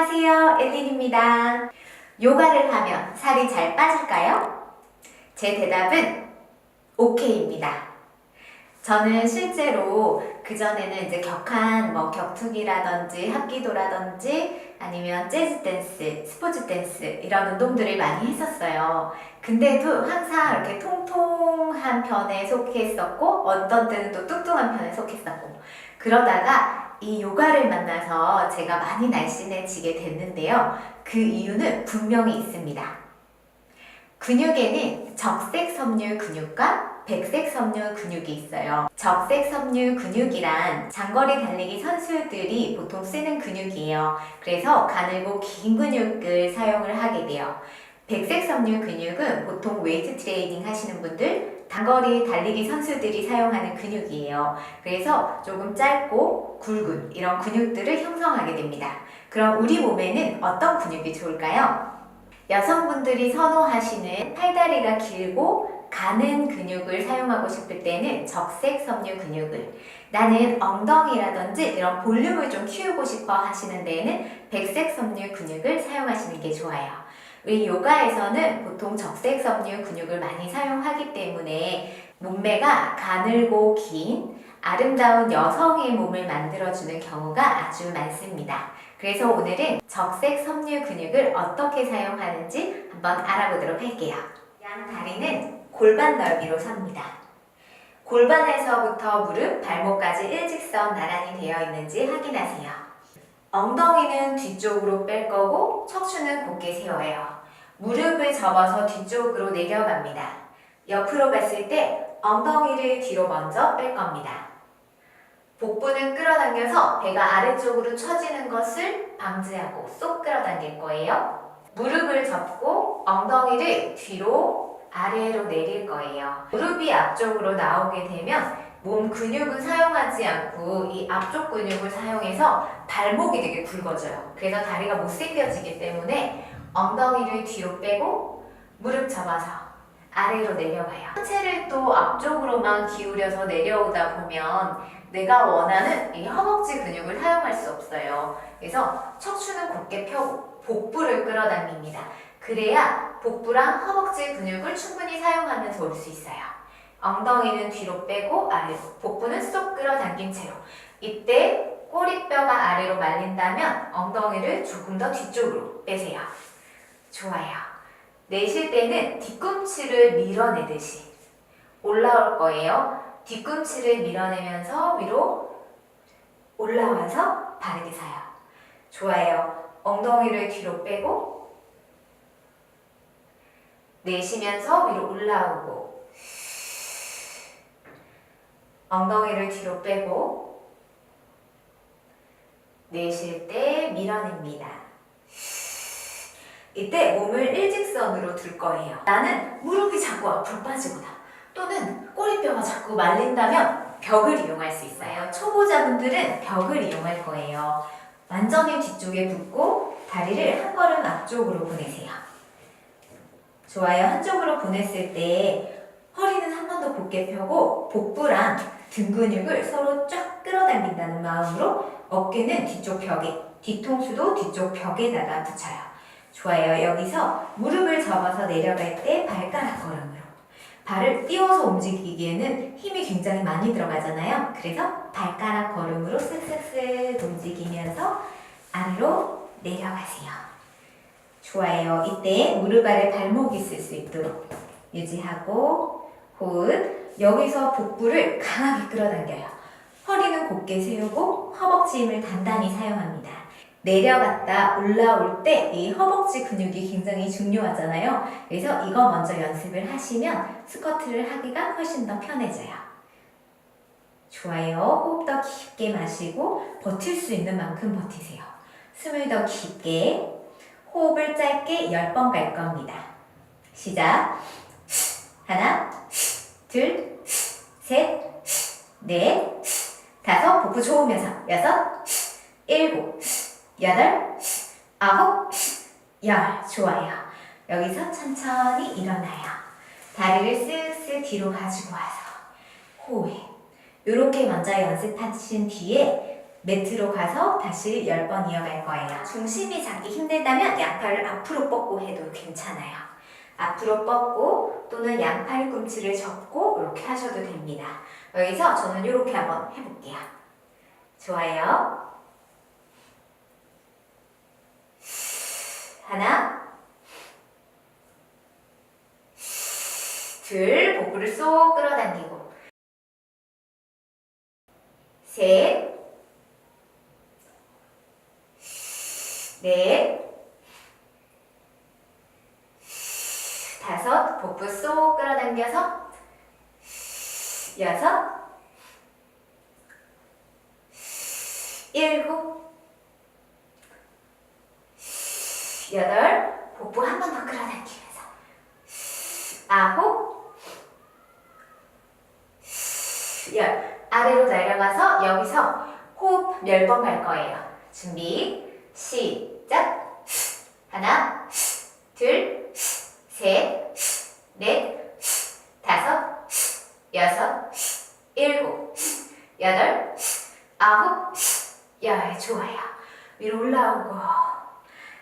안녕하세요. 엘린입니다. 요가를 하면 살이 잘 빠질까요? 제 대답은 오케이입니다. 저는 실제로 그전에는 이제 격한 뭐 격투기라든지 합기도라든지 아니면 재즈 댄스, 스포츠 댄스 이런 운동들을 많이 했었어요. 근데도 항상 이렇게 통통한 편에 속했었고 어떤 때는 또 뚱뚱한 편에 속했었고 그러다가 이 요가를 만나서 제가 많이 날씬해지게 됐는데요. 그 이유는 분명히 있습니다. 근육에는 적색 섬유 근육과 백색 섬유 근육이 있어요. 적색 섬유 근육이란 장거리 달리기 선수들이 보통 쓰는 근육이에요. 그래서 가늘고 긴 근육을 사용을 하게 돼요. 백색 섬유 근육은 보통 웨이트 트레이닝 하시는 분들, 단거리 달리기 선수들이 사용하는 근육이에요. 그래서 조금 짧고 굵은 이런 근육들을 형성하게 됩니다. 그럼 우리 몸에는 어떤 근육이 좋을까요? 여성분들이 선호하시는 팔다리가 길고 가는 근육을 사용하고 싶을 때는 적색 섬유 근육을 나는 엉덩이라든지 이런 볼륨을 좀 키우고 싶어 하시는 데에는 백색 섬유 근육을 사용하시는 게 좋아요. 우리 요가에서는 보통 적색 섬유 근육을 많이 사용하기 때문에 몸매가 가늘고 긴 아름다운 여성의 몸을 만들어주는 경우가 아주 많습니다. 그래서 오늘은 적색 섬유 근육을 어떻게 사용하는지 한번 알아보도록 할게요. 양 다리는 골반 넓이로 섭니다. 골반에서부터 무릎, 발목까지 일직선 나란히 되어 있는지 확인하세요. 엉덩이는 뒤쪽으로 뺄 거고 척추는 곧게 세워요. 무릎을 접어서 뒤쪽으로 내려갑니다. 옆으로 봤을 때 엉덩이를 뒤로 먼저 뺄 겁니다. 복부는 끌어당겨서 배가 아래쪽으로 처지는 것을 방지하고 쏙 끌어당길 거예요. 무릎을 접고 엉덩이를 뒤로 아래로 내릴 거예요. 무릎이 앞쪽으로 나오게 되면 몸 근육은 사용하지 않고 이 앞쪽 근육을 사용해서 발목이 되게 굵어져요. 그래서 다리가 못생겨지기 때문에 엉덩이를 뒤로 빼고 무릎 접어서 아래로 내려가요. 상체를 또 앞쪽으로만 기울여서 내려오다 보면 내가 원하는 이 허벅지 근육을 사용할 수 없어요. 그래서 척추는 곧게 펴고 복부를 끌어당깁니다. 그래야 복부랑 허벅지 근육을 충분히 사용하면서 올 수 있어요. 엉덩이는 뒤로 빼고 아래로, 복부는 쏙 끌어당긴 채로. 이때 꼬리뼈가 아래로 말린다면 엉덩이를 조금 더 뒤쪽으로 빼세요. 좋아요. 내쉴 때는 뒤꿈치를 밀어내듯이 올라올 거예요. 뒤꿈치를 밀어내면서 위로 올라와서 바르게 서요. 좋아요. 엉덩이를 뒤로 빼고 내쉬면서 위로 올라오고 엉덩이를 뒤로 빼고 내쉴 때 밀어냅니다. 이때 몸을 일직선으로 둘 거예요. 나는 무릎이 자꾸 앞으로 빠지거나 또는 꼬리뼈가 자꾸 말린다면 벽을 이용할 수 있어요. 초보자분들은 벽을 이용할 거예요. 완전히 뒤쪽에 붙고 다리를 한 걸음 앞쪽으로 보내세요. 좋아요. 한쪽으로 보냈을 때 허리는 한 번 더 곧게 펴고 복부랑 등 근육을 서로 쫙 끌어당긴다는 마음으로 어깨는 뒤쪽 벽에, 뒤통수도 뒤쪽 벽에다가 붙여요. 좋아요. 여기서 무릎을 접어서 내려갈 때 발가락 걸음으로. 발을 띄워서 움직이기에는 힘이 굉장히 많이 들어가잖아요. 그래서 발가락 걸음으로 쓱쓱쓱 움직이면서 아래로 내려가세요. 좋아요. 이때 무릎 아래 발목이 있을 수 있도록 유지하고 호흡. 여기서 복부를 강하게 끌어당겨요. 허리는 곧게 세우고 허벅지 힘을 단단히 사용합니다. 내려갔다 올라올 때 이 허벅지 근육이 굉장히 중요하잖아요. 그래서 이거 먼저 연습을 하시면 스쿼트를 하기가 훨씬 더 편해져요. 좋아요. 호흡 더 깊게 마시고 버틸 수 있는 만큼 버티세요. 숨을 더 깊게 호흡을 짧게 10번 갈 겁니다. 시작. 하나, 둘, 셋, 넷, 다섯, 복부 좋으면서 여섯, 일곱, 여덟, 아홉, 열. 좋아요. 여기서 천천히 일어나요. 다리를 쓱쓱 뒤로 가지고 와서 호흡. 이렇게 먼저 연습하신 뒤에 매트로 가서 다시 10번 이어갈 거예요. 중심이 잡기 힘들다면 양팔을 앞으로 뻗고 해도 괜찮아요. 앞으로 뻗고 또는 양팔 꿈치를 접고 이렇게 하셔도 됩니다. 여기서 저는 이렇게 한번 해볼게요. 좋아요. 하나, 둘, 복부를 쏙 끌어당기고, 셋, 넷, 복부 쏙 끌어당겨서, 여섯, 일곱, 여덟, 복부 한 번 더 끌어당기면서, 아홉, 열, 아래로 내려가서 여기서 호흡 열 번 갈 거예요. 준비, 시작. 하나, 둘, 셋, 넷, 다섯, 여섯, 일곱, 여덟, 아홉, 열. 좋아요. 위로 올라오고.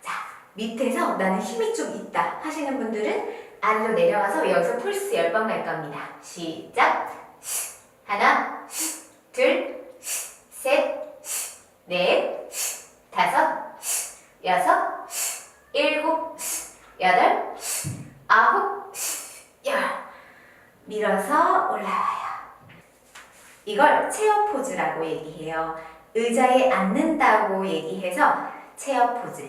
자, 밑에서 나는 힘이 좀 있다 하시는 분들은 아래로 내려와서 여기서 폴스 10번 갈 겁니다. 시작. 하나, 둘, 셋, 넷, 다섯, 여섯, 일곱, 여덟, 아홉, 열. 밀어서 올라와요. 이걸 체어 포즈라고 얘기해요. 의자에 앉는다고 얘기해서 체어 포즈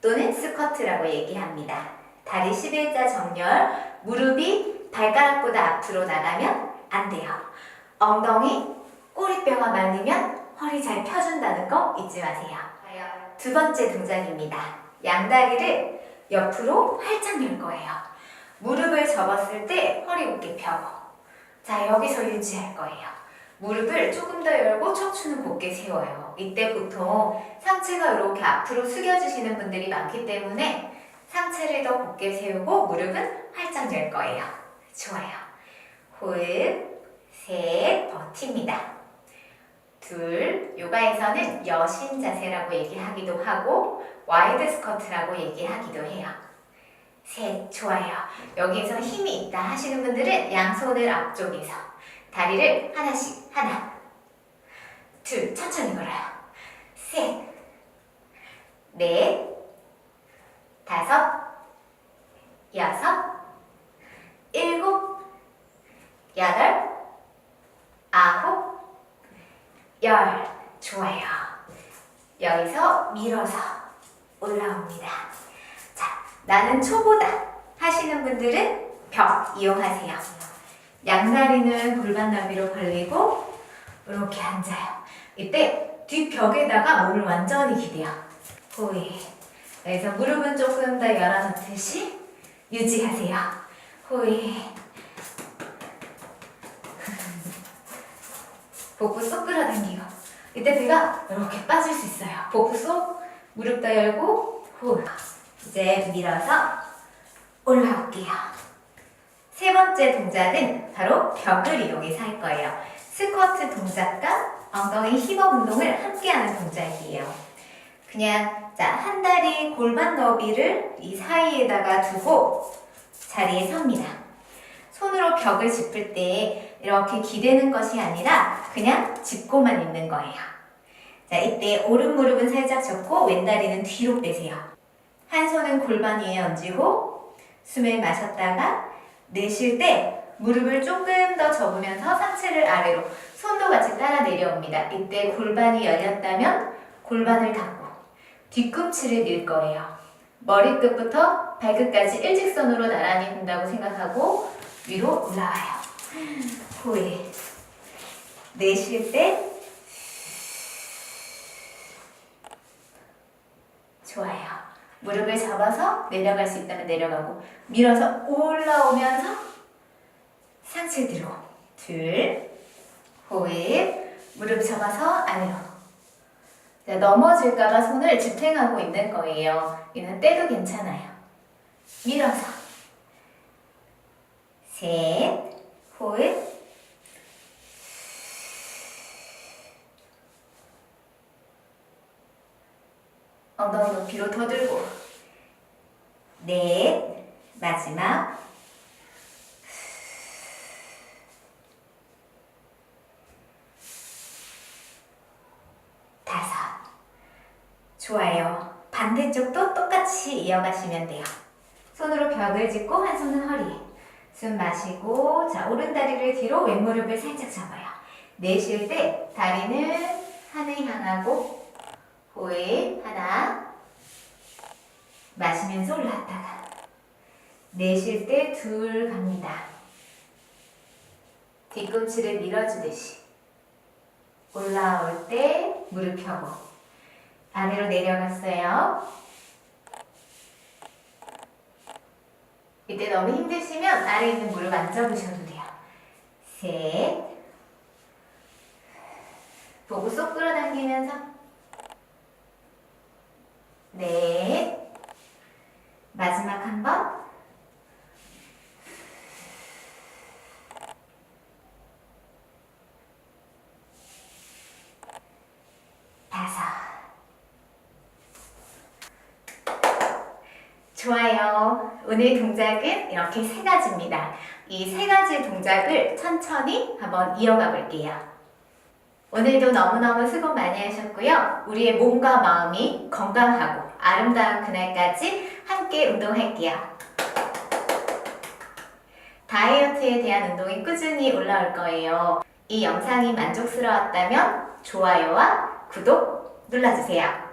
또는 스쿼트라고 얘기합니다. 다리 11자 정렬, 무릎이 발가락보다 앞으로 나가면 안 돼요. 엉덩이, 꼬리뼈가 말리면 허리 잘 펴준다는 거 잊지 마세요. 두 번째 동작입니다. 양다리를 옆으로 활짝 열 거예요. 무릎을 접었을 때 허리 어깨 펴고. 자, 여기서 유지할 거예요. 무릎을 조금 더 열고 척추는 곧게 세워요. 이때 보통 상체가 이렇게 앞으로 숙여주시는 분들이 많기 때문에 상체를 더 곧게 세우고 무릎은 활짝 열 거예요. 좋아요. 호흡, 셋, 버팁니다. 둘, 요가에서는 여신 자세라고 얘기하기도 하고 와이드 스쿼트라고 얘기하기도 해요. 셋, 좋아요. 여기에서 힘이 있다 하시는 분들은 양손을 앞쪽에서 다리를 하나씩 하나, 둘, 천천히 걸어요. 셋, 넷, 다섯, 여섯, 일곱, 여덟, 아홉, 열. 좋아요. 여기서 밀어서 올라옵니다. 자, 나는 초보다 하시는 분들은 벽 이용하세요. 양다리는 골반 너비로 벌리고 이렇게 앉아요. 이때 뒷벽에다가 몸을 완전히 기대요. 호이. 그래서 무릎은 조금 더 열어놓듯이 유지하세요. 호이. 복부 쏙 끌어당기고 이때 배가 이렇게 빠질 수 있어요. 복부 쏙 무릎 더 열고 후 이제 밀어서 올라올게요. 세 번째 동작은 바로 벽을 이용해서 할 거예요. 스쿼트 동작과 엉덩이 힙업 운동을 함께하는 동작이에요. 그냥 자 한 다리 골반 너비를 이 사이에다가 두고 자리에 섭니다. 손으로 벽을 짚을 때 이렇게 기대는 것이 아니라 그냥 짚고만 있는 거예요. 자, 이때 오른 무릎은 살짝 접고 왼 다리는 뒤로 빼세요. 한 손은 골반 위에 얹고 숨을 마셨다가 내쉴 때 무릎을 조금 더 접으면서 상체를 아래로 손도 같이 따라 내려옵니다. 이때 골반이 열렸다면 골반을 닫고 뒤꿈치를 밀 거예요. 머리끝부터 발끝까지 일직선으로 나란히 둔다고 생각하고 위로 올라와요. 후에 내쉴 때 좋아요. 무릎을 잡아서 내려갈 수 있다면 내려가고 밀어서 올라오면서 상체 들고 둘 호흡 무릎 잡아서 아래로 자, 넘어질까봐 손을 지탱하고 있는 거예요. 이는 때도 괜찮아요. 밀어서 셋 호흡 엉덩이 높이로 더 들고. 넷 마지막. 다섯. 좋아요. 반대쪽도 똑같이 이어가시면 돼요. 손으로 벽을 짚고 한 손은 허리에. 숨 마시고 자 오른 다리를 뒤로 왼 무릎을 살짝 잡아요. 내쉴 때 다리는 하늘 향하고 호흡 하나. 마시면서 올라왔다가 내쉴 때 둘 갑니다. 뒤꿈치를 밀어주듯이 올라올 때 무릎 펴고 아래로 내려갔어요. 이때 너무 힘드시면 아래 있는 무릎 안 접으셔도 돼요. 셋. 보고 쏙 끌어당기면서 넷 마지막 한번 좋아요. 오늘 동작은 이렇게 세 가지입니다. 이 세 가지 동작을 천천히 한번 이어가 볼게요. 오늘도 너무너무 수고 많이 하셨고요. 우리의 몸과 마음이 건강하고 아름다운 그날까지 함께 운동할게요. 다이어트에 대한 운동이 꾸준히 올라올 거예요. 이 영상이 만족스러웠다면 좋아요와 구독 눌러주세요.